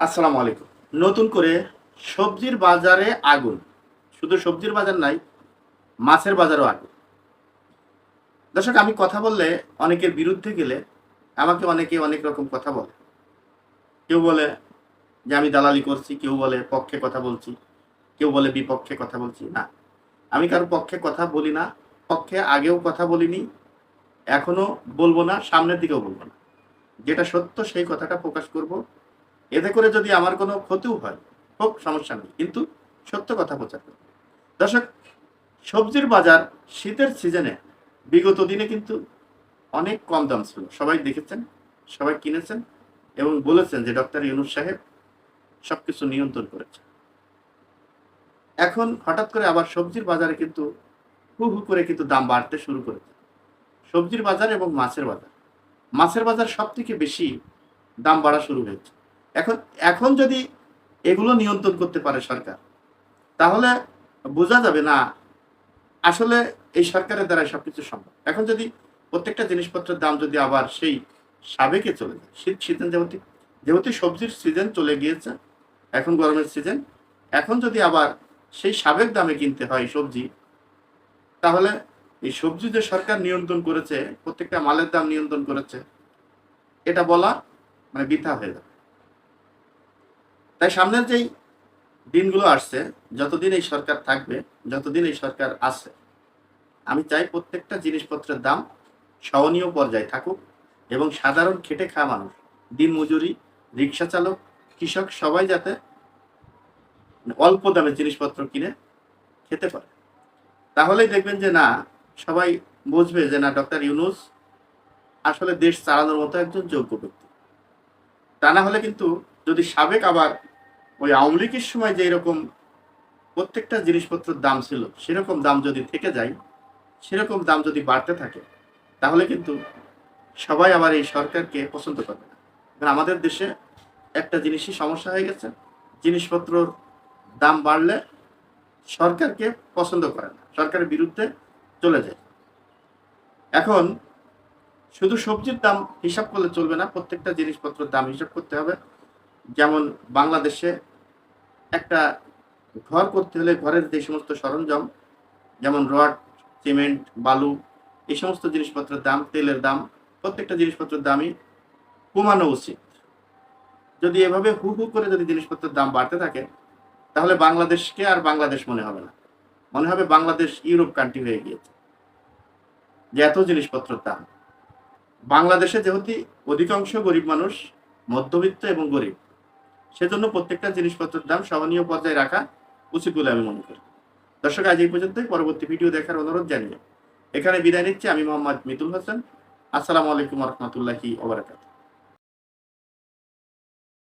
আসসালামু আলাইকুম। নতুন করে সবজির বাজারে আগুন। শুধু সবজির বাজার নাই, মাছের বাজারও আগুন। দর্শক, আমি কথা বললে অনেকের বিরুদ্ধে গেলে আমাকে অনেকে অনেক রকম কথা বলে। কেউ বলে যে আমি দালালি করছি, কেউ বলে পক্ষে কথা বলছি, কেউ বলে বিপক্ষে কথা বলছি। না, আমি কারও পক্ষে কথা বলি না, পক্ষে আগেও কথা বলিনি, এখনও বলব না, সামনের দিকেও বলব না। যেটা সত্য, সেই কথাটা প্রকাশ করব। এতে করে যদি আমার কোনো ক্ষতিও হয়, হোক, সমস্যা নেই। কিন্তু সত্য কথা প্রচার করব দর্শক, সবজির বাজার শীতের সিজনে বিগত দিনে কিন্তু অনেক কম দাম ছিল। সবাই দেখেছেন, সবাই কিনেছেন এবং বলেছেন যে ডক্টর ইউনুস সাহেব সবকিছু নিয়ন্ত্রণ করেছে এখন হঠাৎ করে আবার সবজির বাজারে কিন্তু হু হু করে কিন্তু দাম বাড়তে শুরু করেছে। সবজির বাজার এবং মাছের বাজার। মাছের বাজার সব থেকে বেশি দাম বাড়া শুরু হয়েছে। এখন এখন যদি এগুলো নিয়ন্ত্রণ করতে পারে সরকার, তাহলে বোঝা যাবে না আসলে এই সরকারের দ্বারা সবকিছু সম্ভব। এখন যদি প্রত্যেকটা জিনিসপত্রের দাম যদি আবার সেই সাবেকে চলে যায়, শীত সিজন যেহেতু যেহেতু সবজির সিজন চলে গিয়েছে, এখন গরমের সিজন এখন যদি আবার সেই সাবেক দামে কিনতে হয় সবজি, তাহলে এই সবজি যে সরকার নিয়ন্ত্রণ করেছে, প্রত্যেকটা মালের দাম নিয়ন্ত্রণ করেছে, এটা বলা মানে বৃথা হয়ে যাবে। তাই সামনের যেই দিনগুলো আসছে, যতদিন এই সরকার থাকবে, যতদিন এই সরকার আছে, আমি চাই প্রত্যেকটা জিনিসপত্রের দাম সহনীয় পর্যায়ে থাকুক এবং সাধারণ খেটে খাওয়া মানুষ, দিন মজুরি, রিক্সা চালক, কৃষক সবাই যাতে অল্প দামে জিনিসপত্র কিনে খেতে পারে। তাহলেই দেখবেন যে না, সবাই বুঝবে যে না, ডক্টর ইউনুস আসলে দেশ চালানোর মতো একজন যোগ্য ব্যক্তি। তা না হলে কিন্তু যদি সাবেক আবার ওই আওয়ামী লীগের সময় যে এরকম প্রত্যেকটা জিনিসপত্রের দাম ছিল, সেরকম দাম যদি থেকে যায়, সেরকম দাম যদি বাড়তে থাকে, তাহলে কিন্তু সবাই আবার এই সরকারকে পছন্দ করবে না। আমাদের দেশে একটা জিনিসই সমস্যা হয়ে গেছে, জিনিসপত্রর দাম বাড়লে সরকারকে পছন্দ করে না, সরকারের বিরুদ্ধে চলে যায়। এখন শুধু সবজির দাম হিসাব করলে চলবে না, প্রত্যেকটা জিনিসপত্রের দাম হিসাব করতে হবে। যেমন বাংলাদেশে একটা ঘর করতে হলে ঘরের যে সমস্ত সরঞ্জাম, যেমন রড, সিমেন্ট, বালু, এই সমস্ত জিনিসপত্রের দাম, তেলের দাম, প্রত্যেকটা জিনিসপত্রের দামই কমানো উচিত। যদি এভাবে হু হু করে যদি জিনিসপত্রের দাম বাড়তে থাকে, তাহলে বাংলাদেশকে আর বাংলাদেশ মনে হবে না। মনে হবে বাংলাদেশ ইউরোপ কান্ট্রি হয়ে গিয়েছে। যে এত জিনিসপত্রের দাম। বাংলাদেশে যেহেতু অধিকাংশ গরিব মানুষ, মধ্যবিত্ত এবং গরিব সেজন্য প্রত্যেকটা জিনিসপত্রের দাম সহনীয় পর্যায়ে রাখা উচিত বলে আমি মনে করি। দর্শক, আজ এই পর্যন্তই। পরবর্তী ভিডিও দেখার অনুরোধ জানিয়ে এখানে বিদায় নিচ্ছি। আমি মোহাম্মদ মিতুল হাসান। আসসালামু আলাইকুম রহমতুল্লাহি ওবরাকাত